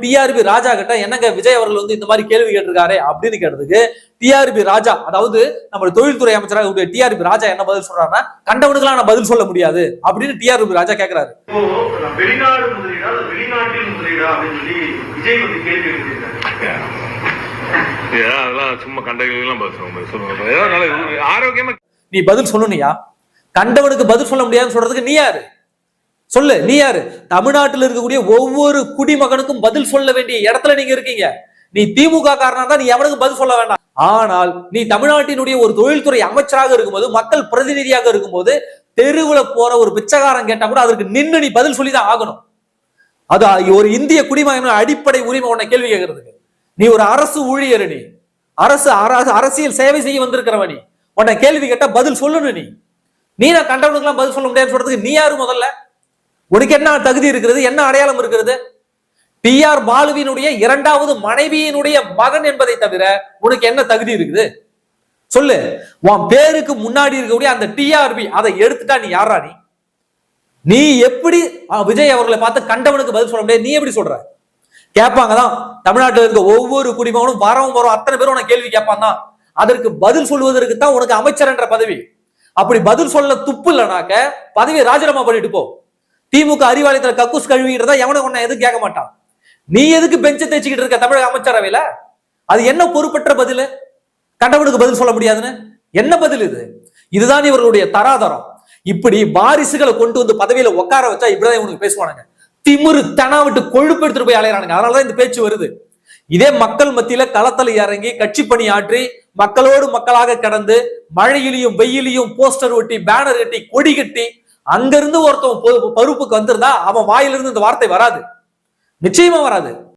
TRP ராஜா கிட்ட என்னங்க விஜய் அவர்கள் வந்து இந்த மாதிரி கேள்வி கேட்டிருக்காரு? அப்படின்னு கேட்டதுக்கு டிஆர்பி ராஜா அதாவது நம்ம தொழில்துறை அமைச்சராக டிஆர்பி ராஜா என்ன பதில் சொல்றாருன்னா கண்டவனுக்கெல்லாம் நான் பதில் சொல்ல முடியாது. அப்படின்னு டிஆர்பி ராஜா நான் வெளிநாடு முதலீடா வெளிநாட்டில் முதலீடா அப்படின்னு சொல்லி விஜய் வந்து கேள்வி அதெல்லாம் சும்மா பேசுறோம். சொல்லுங்க ஆரோக்கியமா நீ பதில் சொல்லணும்யா கண்டவனுக்கு பதில் சொல்ல முடியாதுன்னு சொல்றதுக்கு நீ யாரு? சொல்லு நீ யாரு? தமிழ்நாட்டில் இருக்கக்கூடிய ஒவ்வொரு குடிமகனுக்கும் பதில் சொல்ல வேண்டிய இடத்துல நீங்க இருக்கீங்க. நீ திமுக காரணம் தான் நீ எவனுக்கும் பதில் சொல்ல வேண்டாம். ஆனால் நீ தமிழ்நாட்டினுடைய ஒரு தொழில்துறை அமைச்சராக இருக்கும்போது மக்கள் பிரதிநிதியாக இருக்கும்போது தெருவுல போற ஒரு பிச்சைக்காரன் கேட்டா கூட அதற்கு நின்று நீ பதில் சொல்லி தான் ஆகணும். அது ஒரு இந்திய குடிமகன் அடிப்படை உரிமை உன்னை கேள்வி கேட்கறதுக்கு. நீ ஒரு அரசு ஊழியர் நீ. அரசு அரசு அரசியல் சேவை செய்ய வந்திருக்கிறவ நீ. உன்னை கேள்வி கேட்டா பதில் சொல்லணும் நீ. நீ நான் கண்டவனுக்குலாம் பதில் சொல்ல முடியாதுன்னு சொல்றதுக்கு நீ யாரு முதல்ல? உனக்கு என்ன தகுதி இருக்கிறது? என்ன அடையாளம் இருக்கிறது? டி ஆர் பாலுவினுடைய இரண்டாவது மனைவியினுடைய மகன் என்பதை தவிர உனக்கு என்ன தகுதி இருக்குது? சொல்லு. உன் பேருக்கு முன்னாடி இருக்கக்கூடிய அந்த டிஆர்பி அதை எடுத்துட்டா நீ யாரா நீ? நீ எப்படி விஜய் அவர்களை பார்த்து கண்டவனுக்கு பதில் சொல்ல முடியாது. நீ எப்படி சொல்ற? கேட்பாங்க தான். தமிழ்நாட்டில் இருக்க ஒவ்வொரு குடிமகனும் வரவும் வரும் அத்தனை பேரும் உனக்கு கேள்வி கேட்பான் தான். அதற்கு பதில் சொல்வதற்கு தான் உனக்கு அமைச்சர் என்ற பதவி. அப்படி பதில் சொல்ல துப்பு இல்லைனாக்க பதவியை ராஜினாமா பண்ணிட்டு போ. திமுக அறிவாலயத்துல கக்கூஸ் கழுவிக்கிறதா எவனை உன்னை எதுவும் கேட்க மாட்டான். நீ எதுக்கு பெஞ்சை தேய்ச்சிக்கிட்டு இருக்க தமிழக அமைச்சரவையில? அது என்ன பொறுப்பற்ற பதில்? கண்டவனுக்கு பதில் சொல்ல முடியாதுன்னு? என்ன பதில் இது? இதுதான் இவர்களுடைய தராதரம். இப்படி வாரிசுகளை கொண்டு வந்து பதவியில உட்கார வச்சா இப்படிதான் இவனுக்கு பேசுவானுங்க. திமிரு தனா விட்டு கொழுப்பு எடுத்துட்டு போய் அலையறானுங்க. அதனாலதான் இந்த பேச்சு வருது. இதே மக்கள் மத்தியில களத்தில் இறங்கி கட்சி பணி ஆற்றி மக்களோடு மக்களாக கடந்து மழையிலையும் வெயிலையும் போஸ்டர் ஒட்டி பேனர் கட்டி கொடி கட்டி அங்கிருந்து ஒருத்தன் பருப்புக்கு வந்திருந்தா அவன் வாயிலிருந்து இந்த வார்த்தை வராது. நிச்சயமா வராது.